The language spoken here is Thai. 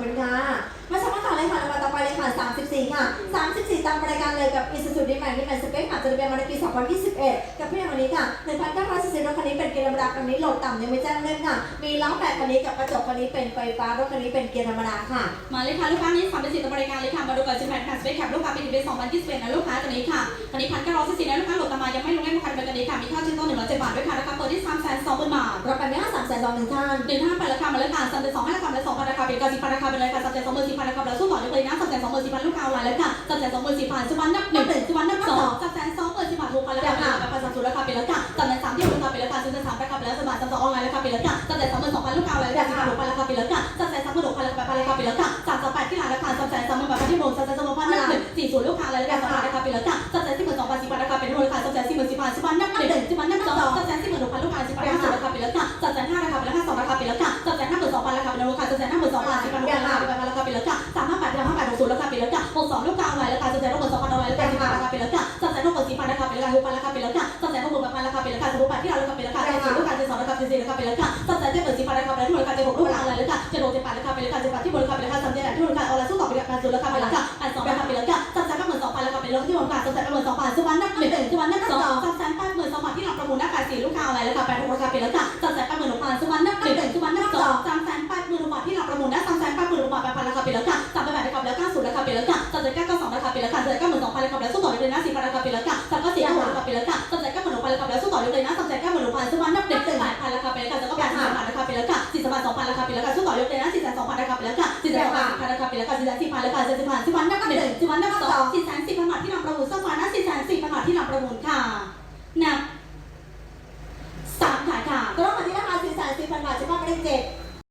คุณค่ะ มาชมกันต่อเลยค่ะรางวัลต่อไปเลยค่ะ 34 ค่ะ 34 ตามรายการเลยกับ Isuzu D-Max D-Max Space ค่ะจะได้เป็นมาในปี 2021 กับพี่อย่างวันนี้ค่ะ1,940รถคันนี้เป็นเกียร์ธรรมดาคันนี้โหลดต่ำยังไม่แจ้งเล่มค่ะ มีล้อแปดคันนี้กับกระจกคันนี้เป็นไฟฟ้ารถคันนี้เป็นเกียร์ธรรมดาค่ะ มาเลยค่ะลูกค้านี้สามเป็นสิทธิ์บริการเลยค่ะ มาดูก่อนสิบแปดค่ะสเปคแคปลูกค้าเป็นปี2021นะลูกค้าตัวนี้ค่ะตัวนี้พันเก้าร้อยสี่นะลูกค้าโหลดตามมายังไม่ลงเล่มคันเป็นกันนี้ค่ะมีค่าชิ้นต้นหนึ่งร้อยเจ็ดบาทด้วยค่ะราคาเปิดที่สามแสนสองหมื่นบาทเราไปไม่ห้าสามแสนสองหนึ่งท่านหนึ่งห้าไปราคามาเลยค่ะสามแสนสองให้ราคาเป็นสองพันราคาเป็นเก้าสิพันราคาเป็นเลยค่ะสามแสนสองหมื่นสี่พันราคาแล้วสู้ต่อเลยนะสามแสนสองหมื่นสี่พันลูกค้าเอาไว้แล้วค่ะสามแสนสองหมื่นสี่พันสวรรณนับหนึ่งสวรรณนับสองสามแสนสองหมื่นสี่พันหกพันราคาเป็นราคาสามศูนย์ราคาเป็นแล้วค่ะสามแสนสามที่ราคาเป็นแล้วค่ะสี่แสนสามราคาเป็นแล้วสบายสามสองออนไลน์ราคาเป็นแล้วค่ะสามแสนสองหมื่นสองพันลูกค้าเอาไว้แล้วค่ะสี่พันหกพันราคาเป็นแล้วค่ะสามแสนสามหมื่นหกพันราคาเป็นราคาเป็นแล้วค่ะสามสองแปดที่ร้านราคาสามแสนสามหมื่นบาทที่โมงสามแสนสองหมื่นพันหนึ่งสี่ศูนย์ลูกค้าอะไรราคาราคาเป็นแล้วค่ะสามแสนสี่หมื่นสองพันสี่พันราคาเป็นราคาสามแสนสี่หมื่นสี่พันสวรรณนับหนึ่งสวรรณนับสองสามแสนสี่หมื่นหกพันลูกค้าสี่พันห้าสิบราคาเป็นแล้วค่ะ กสองลูกค้าอะไรราคาสามแสนหกหมื่นสองพันเอะไรราคาสี่พันราคาเป็นแล้วค่ะสามแสนหกหมื่นสี่พันราคาเป็นราคาหกพันราคาเป็นแล้วค่ะสามแสนหกหมื่นแปดพันราคาเป็นราคาสมมติแปดที่เราราคาเป็นราคาเจ็ดสิบลูกค้าเจ็ดสองราคาเจ็ดสี่ราคาเป็นแล้วค่ะสามแสนเจ็ดหมื่นสี่พันราคาเป็นแล้วที่ราคาเจ็ดหกลูกค้าอะไรราคาเจ็ดหกเจ็ดแปดราคาเป็นราคาเจ็ดแปดที่บราคาเป็นราคาสามเจ็ดที่บราคาออนไลน์สู้ต่อเป็นราคาศูนย์ราคาเป็นราคาแปดสองราคาเป็นราคาสามแสนใจแปดหมื่นสองพันราคาเป็นราคาที่บราคาสามแสนแปดหมื่นสองพันสุวรรณนับหนึ่งสุวรรณนับสองสามแสนแปดหมื่นสองพันที่เราประมูลหน้าแปดสี่ลูกค้าอะไรราคาแปดหกราคาเป็นราคาสามแสนแป นย์ราคาเป็นราคาสามแสนเก้าเก้าสองราคาเป็นราคาสามแสนเก้าหมื่นสองพันราคาเป็นสู้ต่อเลยนะสี่พันราคาเป็นราคาสามเก้าสี่ห้าหกราคาเป็นราคาสามแสนเก้าหมื่นหกพันราคาเป็นสู้ต่อเลยนะสามแสนเก้าหมื่นหกพันสุวรรณนับหนึ่งแปดพันราคาเป็นราคาสามเก้าแปดสี่พันราคาเป็นราคาสี่สามพันสองพันราคาเป็นราคาสู้ต่อเลยนะสี่แสนสองพันราคาเป็นราคาสี่แสนสองพันราคาเป็นราคาสี่แสนสี่พันราคาสี่สิบพันสุวรรณนับหนึ่งสุวรรณนับสองสี่แสนสี่พันบาทที่นำประมูลโซฟานะสี่แสนสี่พันบาทที่นำประมูลค่ะนับสามขายค่ะก็ต้องมาที่ราคา4 4 0 0 0บาทเฉพาะหมายเลขเจ็ด